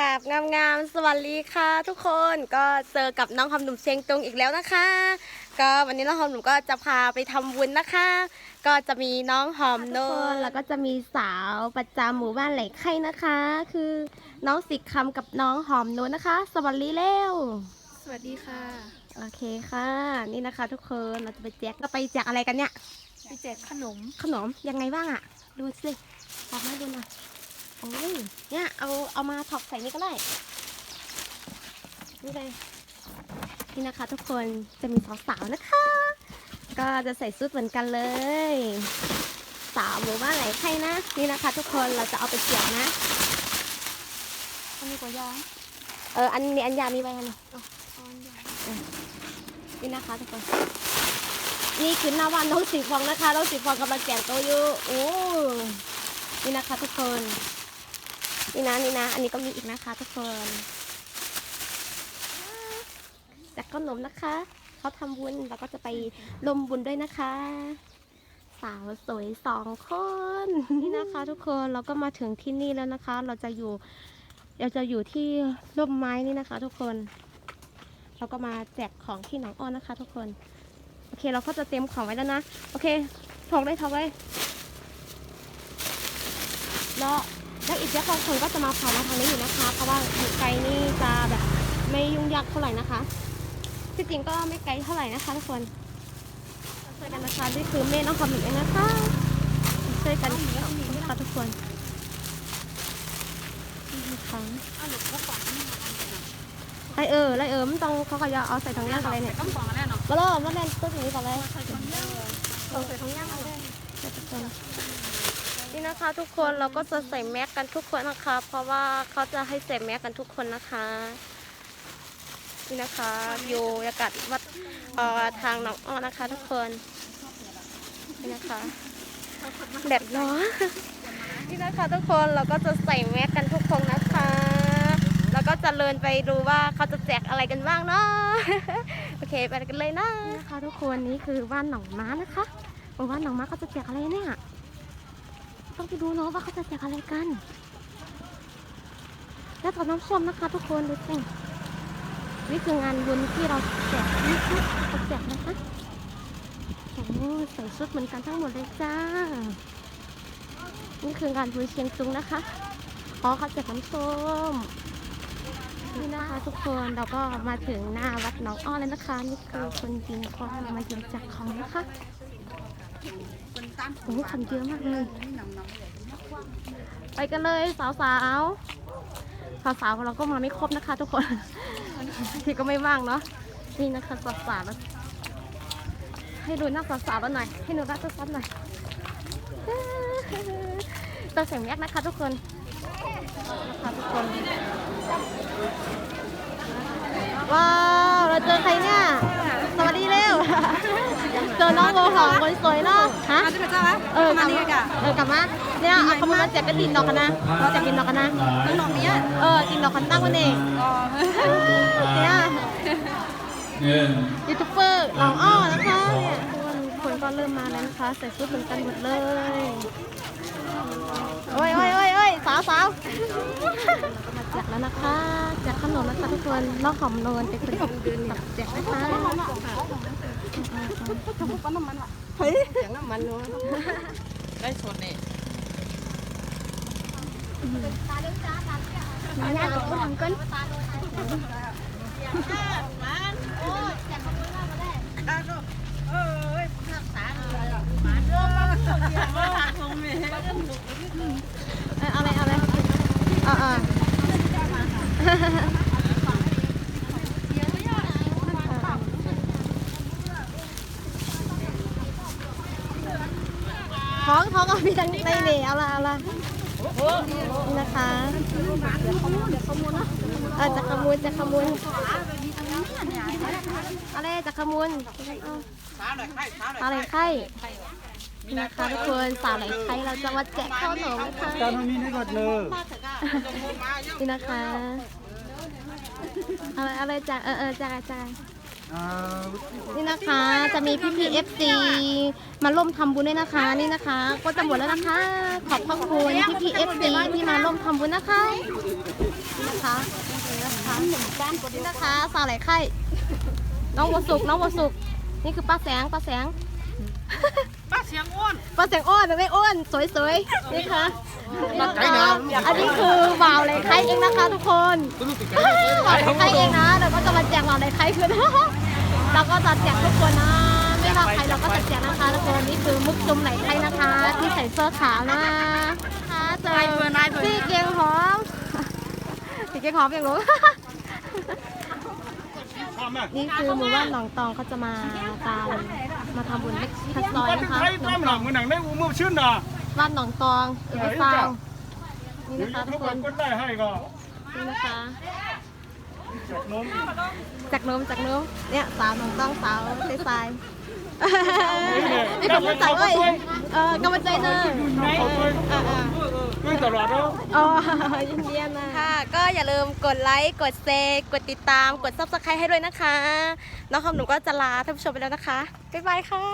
กราบงามๆ สวัสดีค่ะ ทุกคนก็เจอกับน้องหอมหนุ่มเชียงตุงอีกแล้วนะคะ ก็วันนี้น้องหอมหนุ่มก็จะพาไปทำบุญนะคะ ก็จะมีน้องหอมโนนแล้วก็จะมีสาวประจำหมู่บ้านไหลไข่นะคะ คือน้องสิกคำกับน้องหอมโนนนะคะ สวัสดีเร็วสวัสดีค่ะ โอเคค่ะ นี่นะคะ ทุกคนเราจะไปแจกเราไปแจกอะไรกันเนี่ยพี่แจกขนมขนมยังไงบ้างอะดูสิออกมาดูหน่อย โอ้ยเนี่ยเอาเอามาถอกใส่นี่ก็ได้นี่เลยนี่นะคะ ทุกคนจะมีสาวๆนะคะ ก็จะใส่ชุดเหมือนกันเลย สาวหมู่บ้านไหนใครนะ นี่นะคะ ทุกคนเราจะเอาไปเสียบนะอันนี้กว่ายางเอออันนี้อันยามีไว้ให้หน่อยอันยางนี่นะคะทุกคนนี่คือหน้าวันน้องสีฟองนะคะน้องสีฟองกำลังแจกโตวอยู่โอ้นี่นะคะทุกคน นี่นะนี่นะ อันนี้ก็มีอีกนะคะทุกคนแจกขนมนะคะเขาทำบุญแล้วก็จะไปลมบุญด้วยนะคะ สาวสวยสองคนนี่นะคะทุกคนเราก็มาถึงที่นี่แล้วนะคะ เราจะอยู่เราจะอยู่ที่ร่มไม้นี่นะคะ ทุกคน เราก็มาแจกของที่หนองอ้อนนะคะ ทุกคนโอเคเราก็จะเตรียมของไว้แล้วนะโอเคถกเลยถกเลยแล้ว แล้วอีกเจ้าของคนก็จะมาผ่านมาทางนี้อยู่นะคะ เพราะว่าอยู่ไกลนี่จะแบบไม่ยุ่งยากเท่าไหร่นะคะที่จริงก็ไม่ไกลเท่าไหร่นะคะทุกคนช่วยกันนะคะนี่คือเมฆน้องคำหนึ่งเองนะคะช่วยกันนะคะทุกคนนี่ค่ะอ้าวหนูก็ฝังนี่มาอันเดียวนะไรเออไรเออมันต้องเขาก็จะเอาใส่ถังย่างกันเลยเนี่ยก็ฝังอันแน่เนาะมาเริ่มมาเล่นตัวนี้ก่อนเลยใส่คนย่างเออใส่ถังย่างกันเลยทุกค นี่นะคะทุกคนเราก็จะใส่แมสกกันทุกคนนะคะ เพราะว่าเขาจะให้ใส่แมสกกันทุกคนนะคะนี่นะคะอยู่อากาศวัดทางหนองอ้อนะคะ ทุกคนนี่นะคะแดดร้อนนี่นะคะทุกคนเราก็จะใส่แมสกกันทุกคนนะคะ แล้วก็จะเลินไปดูว่าเขาจะแจกอะไรกันบ้างเนาะโอเคไปกันเลยนะนะคะ ทุกคนนี่คือบ้านหนองม้านะคะบอกว่าหนองม้าเขาจะแจกอะไรเนี่ย ต้องไปดูเนาะว่าเขาจะแจกอะไรกัน แล้วต่อน้ำส้มนะคะ ทุกคนดูสินี่คืองานบุญที่เราแจกนะคะเราแจกนะคะโอ้ใส่ชุดเหมือนกันทั้งหมดเลยจ้า นี่คืองานบุญเชียงตุงนะคะ อ๋อเขาแจกน้ำส้มนี่นะคะทุกคนเราก็มาถึงหน้าวัดหนองอ้อแล้วนะคะ นี่คือคนยิงก็มายิงจากของนะคะ โอ้โหคนเยอะมากเลย ไปกันเลยสาวสาวสาวสาวๆเราก็มาไม่ครบนะคะทุกคนที่ก็ไม่ว่างเนาะนี่นะคะสาวสาวๆให้ดูหน้าสาวสาวๆหน่อยให้หนูรักสาวหน่อยต้องใส่แมสนะคะทุกคนนะคะทุกคน ว้าวเราเจอใครเนี่ย สวัสดีเร็ว เจ อน้องโบหองคนสวยเนาะฮะมาที่พระเจ้าไหมเออกลัมาบดีมากะเออกลับมาเนี่ยเอาขโมยมาแจกกันดินดอกกันนะเราแจกดินดอกกันนะน้องหนองเนี้ยเออดินดอกกันตั้งวันเองอ๋อเนี่ยหนึ่งยูทูบเบอร์หลองอ้อนะคะเนี่ยคนก็เริ่มมาแล้วนะคะใส่ชุดเหมือนกันหมดเลยโอ้ยโอ้ยโอ้ยโอ้ยสาวสาวมาแจกแล้วนะคะแจกขนมนะคะทุกคนน้องหอมโนนเป็นคนตับแจกนะคะ เฮ้ยเสียงน้ำมันนัวได้สดเนี่ยมาย่างกับผู้ทำกันได้ก็เอ้ยรักษาเลยมาเด้อมาคงมี เอาอะไรเอาอะไรอ่าอ่าท้องท้อง เอาพี่ทั้งในนี่เอาละเอาละนี่นะคะเออจะขโมยจะขโมยอะไรจะขโมยเอาอะไรไข่นี่นะคะทุกคนสาวไหลไข่เราจะมาแจกข้าวหนมนะคะการมีนี่ก็เลยนี่นะคะอะไรอะไรจ้าเออเออจ้าจ้าอ่า นี่นะคะจะมีพี่พีเอฟซีมาร่วมทำบุญด้วยนะคะ นี่นะคะ ก็จะหมดแล้วนะคะ ขอบพระคุณพี่พีเอฟซีที่มาร่วมทำบุญนะคะนี่นะคะนี่นะคะนี่นะคะสาวไหลไข่น้องบัวสุกน้องบัวสุกนี่คือป้าแสงป้าแสงป้าเสียงอ้วนป้าแสงอ้อนไม่อ้วนสวยๆนี่ค่ะนี่นะคะอันนี้คือบ่าวไหลไข่เองนะคะทุกคนบ่าวไหลไข่เองนะเราก็จะมาแจกบ่าวไหลไข่คืน เราก็จะแจกทุกคนนะ ไม่ว่าใครเราก็จะแจกนะคะทุกคนนี่คือมุกจุ่มไหลไข่นะคะ ที่ใส่เสื้อขาวนะนะคะเจอพี่เกียงหอมพี่เกียงหอมอย่างรู้นี่คือหมู่บ้านหนองตองเขาจะมาตามมาทำบุญเล็กทักซอยนะคะไทยตามหลังมันหนังได้อูมือชื่นน่ะบ้านหนองตองอีกไม่ฟางนี่เดี๋ยวนะคะทุทุกกคคนนก็ได้ให้ก็นี่นะคะ จากนมจากนมจากนมเนี่ยสาวหนองตองสาวใสายๆนี่นี่ขอบคุณสาวเอ้ยเออกำลังใจเนอะเขาเคยอ่าอ่าด้วยตลอดแล้วอ๋อยินดีนะค่ะ ก็อย่าลืมกดไลค์กดแชร์กดติดตามกดซับสไครต์ให้ด้วยนะคะ น้องคำหนูก็จะลาท่านผู้ชมไปแล้วนะคะ บ๊ายบายค่ะ